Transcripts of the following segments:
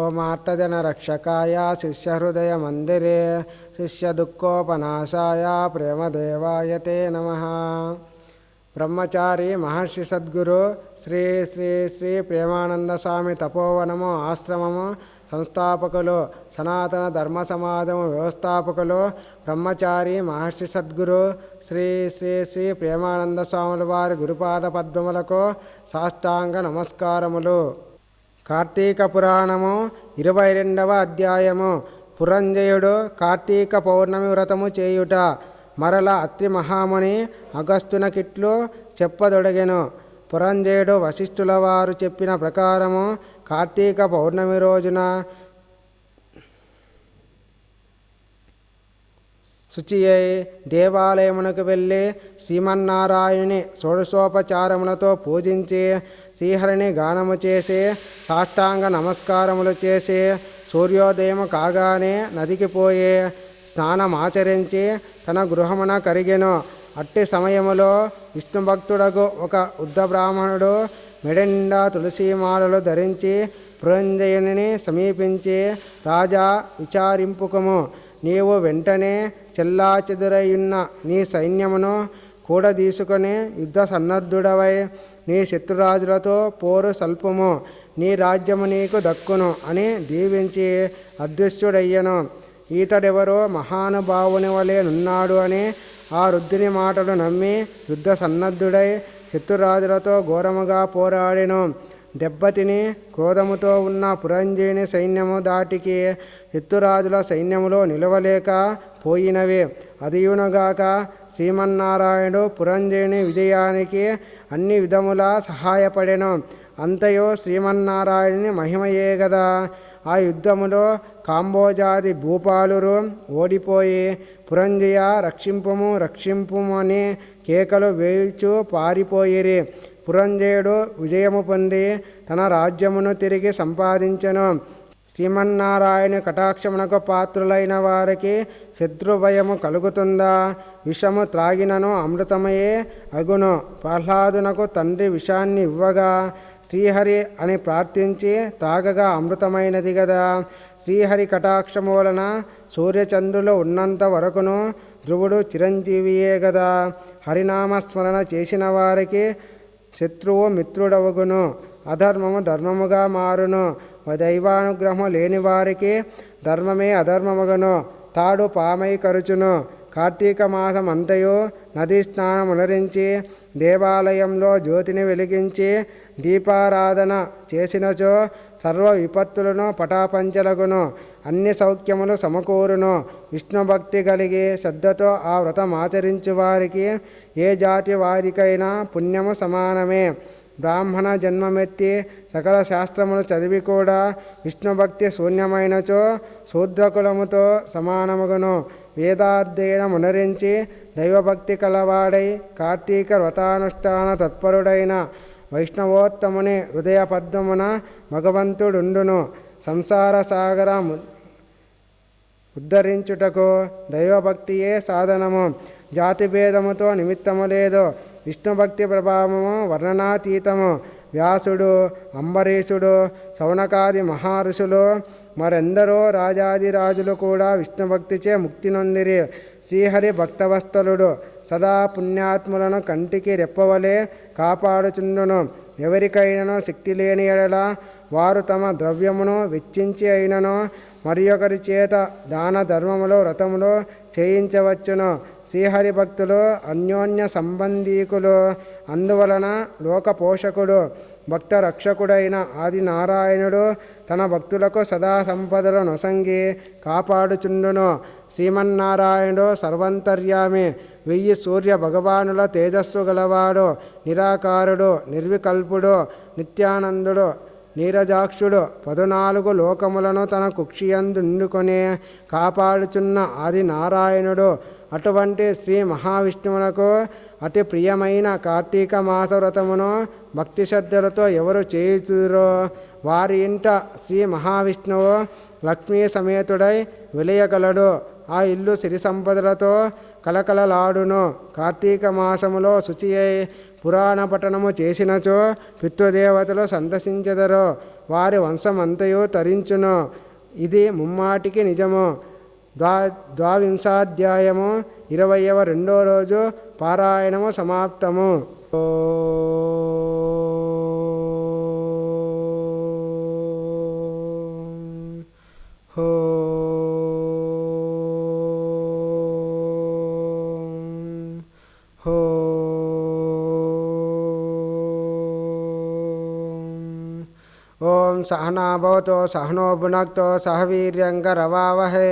ఓమార్తజనరక్షకాయ శిష్యహృదయమందిరే శిష్యదుఃఖోపనాశాయ ప్రేమదేవాయ తే నమ. బ్రహ్మచారి మహర్షి సద్గురు శ్రీ శ్రీ శ్రీ ప్రేమానంద స్వామి తపోవనము ఆశ్రమము సంస్థాపకులు సనాతన ధర్మ సమాజము వ్యవస్థాపకులు బ్రహ్మచారి మహర్షి సద్గురు శ్రీ శ్రీ శ్రీ ప్రేమానంద స్వాముల వారి గురుపాద పద్మములకు సాష్టాంగ నమస్కారములు. కార్తీక పురాణము ఇరవై రెండవ అధ్యాయము. పురంజయుడు కార్తీక పౌర్ణమి వ్రతము చేయుట మరల అత్రి మహాముని అగస్తునకిట్లు చెప్పదొడగెను. పురంజయుడు వశిష్ఠుల వారు చెప్పిన ప్రకారము కార్తీక పౌర్ణమి రోజున శుచి అయి దేవాలయమునకు వెళ్ళి శ్రీమన్నారాయణుని షోడశోపచారములతో పూజించి శ్రీహరిని గానము చేసి సాష్టాంగ నమస్కారములు చేసి సూర్యోదయం కాగానే నదికి పోయే స్నానమాచరించి తన గృహమున కరిగెను. అట్టి సమయములో విష్ణు భక్తుడకు ఒక ఉద్ద బ్రాహ్మణుడు మెడెండా తులసీమాలలు ధరించి పురంజయుని సమీపించి రాజా విచారింపుకము. నీవు వెంటనే చెల్లాచెదురయున్న నీ సైన్యమును కూడా తీసుకొని యుద్ధ సన్నద్ధుడవై నీ శత్రురాజులతో పోరు సల్పము నీ రాజ్యము నీకు దక్కును అని దీవించి అదృశ్యుడయ్యను. ఈతడెవరో మహానుభావుని వలె నున్నాడు అని ఆ రుద్రుని మాటలు నమ్మి యుద్ధ సన్నద్ధుడై శత్రురాజులతో ఘోరముగా పోరాడెను. దెబ్బతిని క్రోధముతో ఉన్న పురంజయుని సైన్యము దాటికి చిత్తురాజుల సైన్యములో నిలవలేక పోయినవి. అదియునగాక శ్రీమన్నారాయణుడు పురంజయుని విజయానికి అన్ని విధములా సహాయపడెను. అంతయో శ్రీమన్నారాయణుని మహిమయే గదా. ఆ యుద్ధములో కాంబోజాది భూపాలురు ఓడిపోయి పురంజయ రక్షింపుము రక్షింపుము అని కేకలు వేల్చు పారిపోయిరి. పురంజయుడు విజయము పొంది తన రాజ్యమును తిరిగి సంపాదించెను. శ్రీమన్నారాయణ కటాక్షమునకు పాత్రులైన వారికి శత్రుభయము కలుగుతుందా? విషము త్రాగినను అమృతమయే అగును. ప్రహ్లాదునకు తండ్రి విషాన్ని ఇవ్వగా శ్రీహరి అని ప్రార్థించి త్రాగగా అమృతమైనది కదా శ్రీహరి కటాక్షము వలన సూర్యచంద్రులు ఉన్నంత వరకును ధ్రువుడు చిరంజీవియే కదా హరినామస్మరణ చేసిన వారికి శత్రువు మిత్రుడవగును అధర్మము ధర్మముగా మారును. దైవానుగ్రహము లేని వారికి ధర్మమే అధర్మముగను. తాడు పామై కరుచును. కార్తీక మాసం అంతయు నదీ స్నానమునరించి దేవాలయంలో జ్యోతిని వెలిగించి దీపారాధన చేసినచో సర్వ విపత్తులను పటాపంచలగును. అన్ని సౌఖ్యములు సమకూరును. విష్ణుభక్తి కలిగి శ్రద్ధతో ఆ వ్రతం ఆచరించు వారికి ఏ జాతి వారికైనా పుణ్యము సమానమే. బ్రాహ్మణ జన్మమెత్తి సకల శాస్త్రములు చదివి కూడా విష్ణుభక్తి శూన్యమైనచో శూద్రకులముతో సమానముగును. వేదాధ్యయనమునరించి దైవభక్తి కలవాడై కార్తీక వ్రతానుష్ఠాన తత్పరుడైన వైష్ణవోత్తముని హృదయ పద్మమున భగవంతుడుండును. సంసార సాగర ఉద్ధరించుటకు దైవభక్తియే సాధనము. జాతి భేదముతో నిమిత్తము లేదు విష్ణుభక్తి ప్రభావము వర్ణనాతీతము. వ్యాసుడు అంబరీషుడు సౌనకాది మహర్షులు మరెందరో రాజాదిరాజులు కూడా విష్ణుభక్తిచే ముక్తి నొందిరి. శ్రీహరి భక్తవస్థలుడు సదా పుణ్యాత్ములను కంటికి రెప్పవలే కాపాడుచుండును. ఎవరికైనానో శక్తి లేని ఎడల వారు తమ ద్రవ్యమును వెచ్చించి అయినను మరి ఒకరి చేత దాన ధర్మములో వ్రతములో చేయించవచ్చును. శ్రీహరి భక్తులు అన్యోన్య సంబంధీకులు అందువలన లోక పోషకుడు భక్త రక్షకుడైన ఆది నారాయణుడు తన భక్తులకు సదా సంపదలు నొసంగి కాపాడుచుండును. శ్రీమన్నారాయణుడు సర్వంతర్యామి. వెయ్యి సూర్య భగవానుల తేజస్సు గలవాడు నిరాకారుడు నిర్వికల్పుడు నిత్యానందుడు నీరజాక్షుడు పదునాలుగు లోకములను తన కుక్షియందుకునే కాపాడుచున్న ఆది నారాయణుడు అటువంటి శ్రీ మహావిష్ణువునకు అతి ప్రియమైన కార్తీక మాస వ్రతమును భక్తి శ్రద్ధలతో ఎవరు చేయుచురో? వారి ఇంట శ్రీ మహావిష్ణువు లక్ష్మీ సమేతుడై వెలియగలడు. ఆ ఇల్లు సిరి సంపదలతో కలకలలాడును. కార్తీక మాసములో శుచి అయి పురాణ పఠనము చేసినచో పితృదేవతలు సందర్శించెదరు. వారి వంశమంతయు తరించును. ఇది ముమ్మాటికి నిజము. ద్వా ద్వావింశాధ్యాయము ఇరవయవ రెండో రోజు పారాయణము సమాప్తము. ॐ सहनाभवतो सहनो भुनक्तो सहवीर्यङ्गरवावहे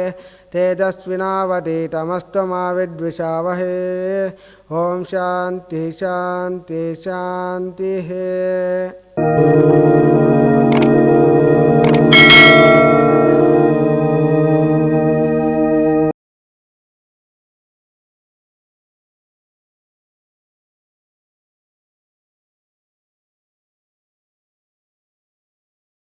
तेजस्विनावधीतमस्तमाविद्विषावहे ॐ शान्तिः शान्तिः शान्तिः।